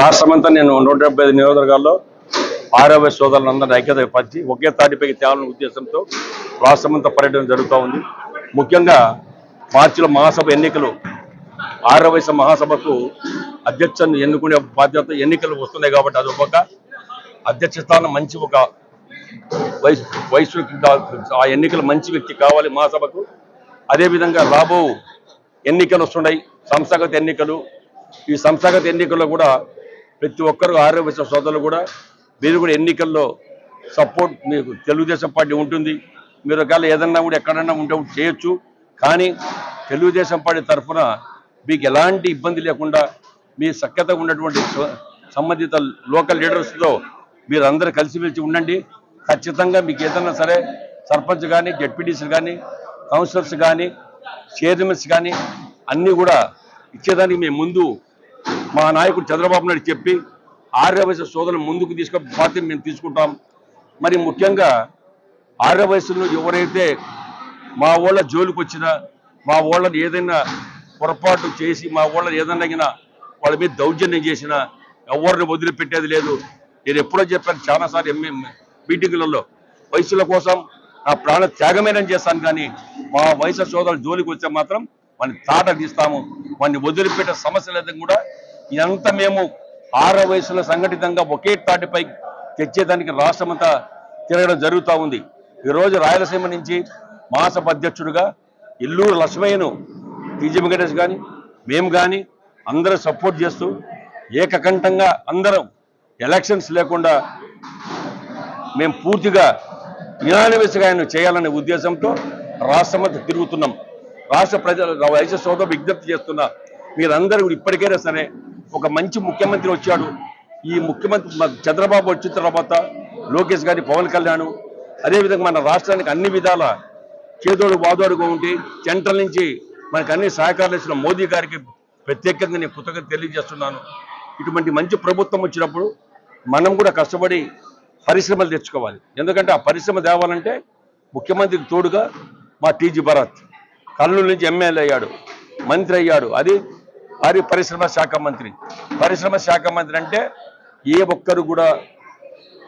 రాష్ట్రమంతా నేను నూట డెబ్బై ఐదు నియోజకవర్గాల్లో ఆరోగ్య సోదరులందరినీ ఐక్యత పరిచి ఒకే తాటిపైకి తేవాలనే ఉద్దేశంతో రాష్ట్రమంతా పర్యటన జరుగుతూ ఉంది. ముఖ్యంగా మార్చిలో మహాసభ ఎన్నికలు ఆరో వయసు మహాసభకు అధ్యక్షను ఎన్నుకునే బాధ్యత ఎన్నికలు వస్తున్నాయి కాబట్టి అది ఒక అధ్యక్ష స్థానం మంచి ఒక వయసు వయసు ఆ ఎన్నికలు మంచి వ్యక్తి కావాలి మహాసభకు. అదేవిధంగా రాబో ఎన్నికలు వస్తున్నాయి సంస్థాగత ఎన్నికలు. ఈ సంస్థాగత ఎన్నికల్లో కూడా ప్రతి ఒక్కరు ఆరోగ్య సోదరులు కూడా మీరు కూడా ఎన్నికల్లో సపోర్ట్ మీకు తెలుగుదేశం పార్టీ ఉంటుంది. మీరు ఒకవేళ ఏదన్నా కూడా ఎక్కడన్నా ఉంటే చేయొచ్చు. కానీ తెలుగుదేశం పార్టీ తరఫున మీకు ఎలాంటి ఇబ్బంది లేకుండా మీ సఖ్యతగా ఉన్నటువంటి సంబంధిత లోకల్ లీడర్స్తో మీరు అందరూ కలిసిమెలిసి ఉండండి. ఖచ్చితంగా మీకు ఏదన్నా సరే సర్పంచ్ కానీ జడ్పీటీసీలు కానీ కౌన్సిలర్స్ కానీ చైర్మన్స్ కానీ అన్నీ కూడా ఇచ్చేదానికి మేము ముందు మా నాయకుడు చంద్రబాబు నాయుడు చెప్పి ఆర్య వయసు సోదరులు ముందుకు తీసుకు బాధ్యత మేము తీసుకుంటాం. మరి ముఖ్యంగా ఆర్యవయస్సులో ఎవరైతే మా వాళ్ళ జోలికి వచ్చినా మా వాళ్ళని ఏదైనా పొరపాటు చేసి మా వాళ్ళని ఏదైనా వాళ్ళ మీద దౌర్జన్యం చేసినా ఎవరిని వదిలిపెట్టేది లేదు. నేను ఎప్పుడో చెప్పాను చాలాసార్లు ఎంఏ మీటింగులలో వయసుల కోసం నా ప్రాణ త్యాగమేనని చేస్తాను కానీ మా వయసు సోదరులు జోలికి వస్తే మాత్రం వాడిని తాట తీస్తాము. వాడిని వదిలిపెట్టే సమస్య లేదని కూడా ఇదంతా మేము ఆరో వయసులో సంఘటితంగా ఒకే తాటిపై తెచ్చేదానికి రాష్ట్రమంతా తిరగడం జరుగుతూ ఉంది. ఈరోజు రాయలసీమ నుంచి మహాసభ అధ్యక్షుడిగా ఇల్లూరు లక్ష్మయ్యను టీజీ వెంకటేష్ కానీ మేము కానీ అందరూ సపోర్ట్ చేస్తూ ఏకకంఠంగా అందరం ఎలక్షన్స్ లేకుండా మేము పూర్తిగా యునానిమస్గా ఆయన చేయాలనే ఉద్దేశంతో రాష్ట్రమంతా తిరుగుతున్నాం. రాష్ట్ర ప్రజలు వైద్య సోదరు విజ్ఞప్తి చేస్తున్నా మీరందరూ ఇప్పటికైనా సరే ఒక మంచి ముఖ్యమంత్రి వచ్చాడు. ఈ ముఖ్యమంత్రి చంద్రబాబు వచ్చిన తర్వాత లోకేష్ గారి పవన్ కళ్యాణ్ అదేవిధంగా మన రాష్ట్రానికి అన్ని విధాల చేదోడు వాదోడుగా ఉండి సెంట్రల్ నుంచి మనకు అన్ని సహకారాలు ఇచ్చిన మోదీ గారికి ప్రత్యేకంగా నేను కృతజ్ఞత తెలియజేస్తున్నాను. ఇటువంటి మంచి ప్రభుత్వం వచ్చినప్పుడు మనం కూడా కష్టపడి పరిశ్రమలు తెచ్చుకోవాలి. ఎందుకంటే ఆ పరిశ్రమ తేవాలంటే ముఖ్యమంత్రికి తోడుగా మా టీజీ భరత్ కర్నూలు నుంచి ఎమ్మెల్యే అయ్యాడు మంత్రి అయ్యాడు. అది అది పరిశ్రమ శాఖ మంత్రి. పరిశ్రమ శాఖ మంత్రి అంటే ఏ ఒక్కరు కూడా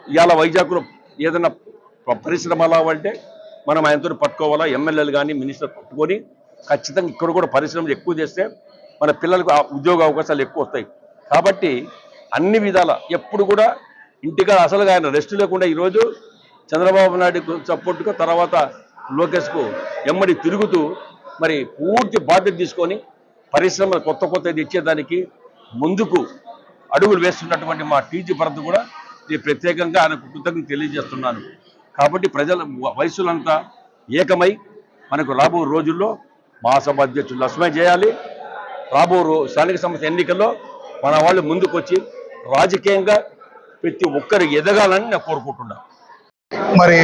ఇవాళ వైజాగ్లో ఏదైనా పరిశ్రమ అంటే మనం ఆయనతో పట్టుకోవాలా ఎమ్మెల్యేలు కానీ మినిస్టర్ పట్టుకొని ఖచ్చితంగా ఇక్కడ కూడా పరిశ్రమలు ఎక్కువ చేస్తే మన పిల్లలకు ఆ ఉద్యోగ అవకాశాలు ఎక్కువ వస్తాయి. కాబట్టి అన్ని విధాల ఎప్పుడు కూడా ఇంటిగా అసలుగా ఆయన రెస్ట్ లేకుండా ఈరోజు చంద్రబాబు నాయుడు సపోర్టుకు తర్వాత లోకేష్కు ఎమ్మడి తిరుగుతూ మరి పూర్తి బాధ్యత తీసుకొని పరిశ్రమలు కొత్త కొత్త తెచ్చేదానికి ముందుకు అడుగులు వేస్తున్నటువంటి మా టీజీ భరత్ కూడా నేను ప్రత్యేకంగా ఆయనకు కృతజ్ఞత తెలియజేస్తున్నాను. కాబట్టి ప్రజల వయసులంతా ఏకమై మనకు రాబో రోజుల్లో మహాసభ అధ్యక్షులు లక్ష్మీ చేయాలి. రాబో రో స్థానిక సంస్థ ఎన్నికల్లో మన వాళ్ళు ముందుకొచ్చి రాజకీయంగా ప్రతి ఒక్కరు ఎదగాలని నేను కోరుకుంటున్నాను మరి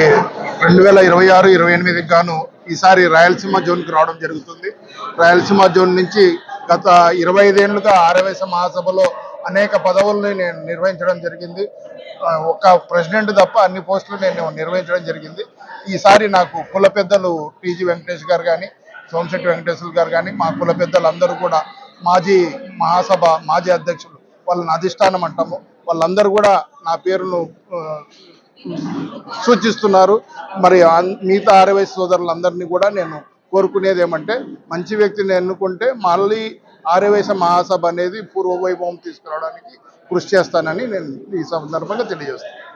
రెండు వేల ఇరవై ఆరు ఇరవై ఎనిమిదికి గాను ఈసారి రాయలసీమ జోన్కి రావడం జరుగుతుంది. రాయలసీమ జోన్ నుంచి గత ఇరవై ఐదేళ్ళుగా ఆరవేశ మహాసభలో అనేక పదవుల్ని నేను నిర్వహించడం జరిగింది. ఒక ప్రెసిడెంట్ తప్ప అన్ని పోస్టులు నేను నిర్వహించడం జరిగింది. ఈసారి నాకు కుల పెద్దలు టీజీ వెంకటేష్ గారు కానీ సోమశెట్టి వెంకటేశ్వర గారు కానీ మా కుల పెద్దలు అందరూ కూడా మాజీ మహాసభ మాజీ అధ్యక్షులు వాళ్ళని అధిష్టానం అంటాము. వాళ్ళందరూ కూడా నా పేరును సూచిస్తున్నారు. మరి మిగతా ఆర్యవై సోదరులందరినీ కూడా నేను కోరుకునేది ఏమంటే మంచి వ్యక్తిని ఎన్నుకుంటే మళ్ళీ ఆర్యవైశ్య మహాసభ అనేది పూర్వవైభవం తీసుకురావడానికి కృషి చేస్తానని నేను ఈ సందర్భంగా తెలియజేస్తాను